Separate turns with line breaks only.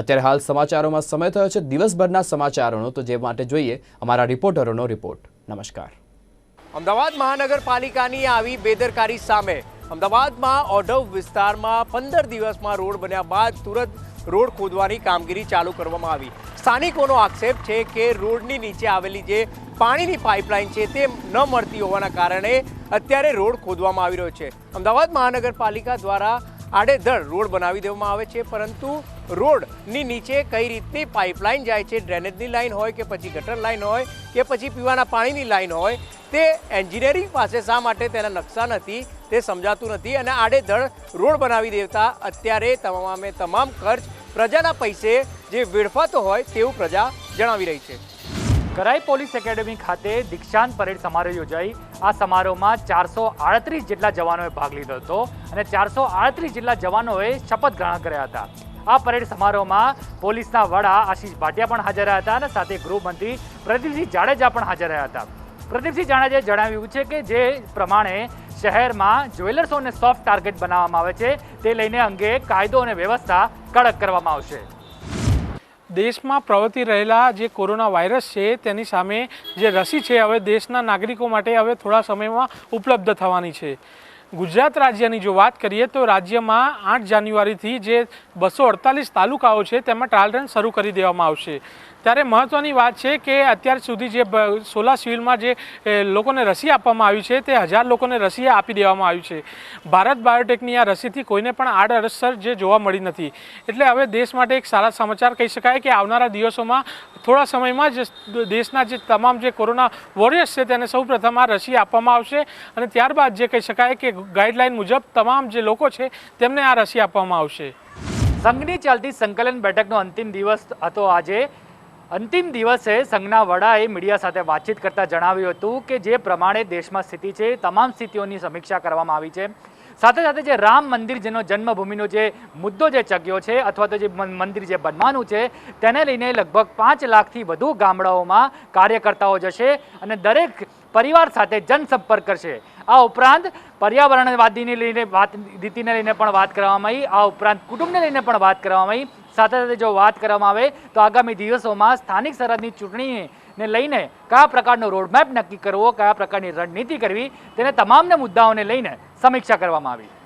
અત્યારે હાલ સમાચારોમાં સમય થયો છે. દિવસભરના સમાચારોનો તો જે માટે જોઈએ, અમારા રિપોર્ટરોનો રિપોર્ટ. નમસ્કાર.
અમદાવાદ મહાનગરપાલિકાની આવી બેદરકારી સામે અમદાવાદમાં ઓઢવ વિસ્તારમાં પંદર દિવસમાં રોડ બન્યા બાદ તુરંત રોડ ખોદવાની કામગીરી ચાલુ કરવામાં આવી. સ્થાનિકોનો આક્ષેપ છે કે રોડની નીચે આવેલી જે પાણીની પાઇપલાઇન છે તે ન મળતી હોવાના કારણે અત્યારે રોડ ખોદવામાં આવી રહ્યો છે. અમદાવાદ મહાનગરપાલિકા દ્વારા આડેધડ રોડ બનાવી દેવામાં આવે છે, પરંતુ રોડની નીચે કઈ રીતની પાઇપલાઇન જાય છે? ડ્રેનેજની લાઇન હોય કે પછી ગટર લાઇન હોય કે પછી પીવાના પાણીની લાઇન હોય, તે એન્જિનિયરિંગ પાસે શા માટે તેના નકશા નથી તે સમજાતું નથી અને આડેધડ રોડ બનાવી દેતા અત્યારે તમામે તમામ ખર્ચ પ્રજાના પૈસે જે વેડફાતો હોય તેવું પ્રજા જણાવી રહી છે.
કરાઈ પોલીસ એકેડેમી ખાતે દીક્ષાંત પરેડ સમારોહ યોજાઈ. આ સમારોહમાં ચારસો આડત્રીસ જેટલા જવાનોએ ભાગ લીધો હતો અને ચારસો આડત્રીસ જેટલા જવાનોએ શપથ ગ્રહણ કર્યા હતા. આ પરેડ સમારોહમાં પોલીસના વડા આશીષ ભાટિયા પણ હાજર રહ્યા હતા અને સાથે ગૃહમંત્રી પ્રદીપસિંહ જાડેજા પણ હાજર રહ્યા હતા. પ્રદીપસિંહ જાડેજાએ જણાવ્યું છે કે જે પ્રમાણે શહેરમાં જ્વેલર્સોને સોફ્ટ ટાર્ગેટ બનાવવામાં આવે છે, તે લઈને અંગે કાયદો અને વ્યવસ્થા કડક કરવામાં આવશે.
દેશમાં પ્રવર્તી રહેલા જે કોરોના વાયરસ છે, તેની સામે જે રસી છે, હવે દેશના નાગરિકો માટે હવે થોડા સમયમાં ઉપલબ્ધ થવાની છે. ગુજરાત રાજ્યની જો વાત કરીએ તો રાજ્યમાં આઠ જાન્યુઆરીથી જે બસો અડતાલીસ તાલુકાઓ છે, તેમાં ટ્રાયલ રન શરૂ કરી દેવામાં આવશે. ત્યારે મહત્ત્વની વાત છે કે અત્યાર સુધી જે સોલા સિવિલમાં જે લોકોને રસી આપવામાં આવી છે, તે હજાર લોકોને રસી આપી દેવામાં આવી છે. ભારત બાયોટેકની આ રસીથી કોઈને પણ આડઅસર જે જોવા મળી નથી. એટલે હવે દેશ માટે એક સારા સમાચાર કહી શકાય કે આવનારા દિવસોમાં થોડા સમયમાં જ દેશના જે તમામ જે કોરોના વોરિયર્સ છે તેને સૌ પ્રથમ આ રસી આપવામાં આવશે અને ત્યારબાદ જે કહી શકાય કે ગાઈડલાઇન મુજબ તમામ જે લોકો છે તેમને આ રસી આપવામાં આવશે.
સંઘની ચાલતી સંકલન બેઠકનો અંતિમ દિવસ હતો આજે. અંતિમ દિવસે સંઘના વડાએ મીડિયા સાથે વાતચીત કરતા જણાવ્યું હતું કે જે પ્રમાણે દેશમાં સ્થિતિ છે, તમામ સ્થિતિઓની સમીક્ષા કરવામાં આવી છે. સાથે સાથે જે રામ મંદિર જેનો જન્મભૂમિનો જે મુદ્દો જે ચગ્યો છે અથવા તો જે મંદિર જે બનવાનું છે, તેને લઈને લગભગ પાંચ લાખથી વધુ ગામડાઓમાં કાર્યકર્તાઓ જશે અને દરેક પરિવાર સાથે જનસંપર્ક કરશે. આ ઉપરાંત પર્યાવરણવાદીને લઈને વાત, નીતિને લઈને પણ વાત કરવામાં આવી. આ ઉપરાંત કુટુંબને લઈને પણ વાત કરવામાં આવી. સાથે સાથે જો વાત કરવામાં આવે તો આગામી દિવસોમાં સ્થાનિક સરહદની ચૂંટણીને લઈને કયા પ્રકારનો રોડમેપ નક્કી કરવો, કયા પ્રકારની રણનીતિ કરવી, તેને તમામને મુદ્દાઓને લઈને સમીક્ષા કરવામાં આવી.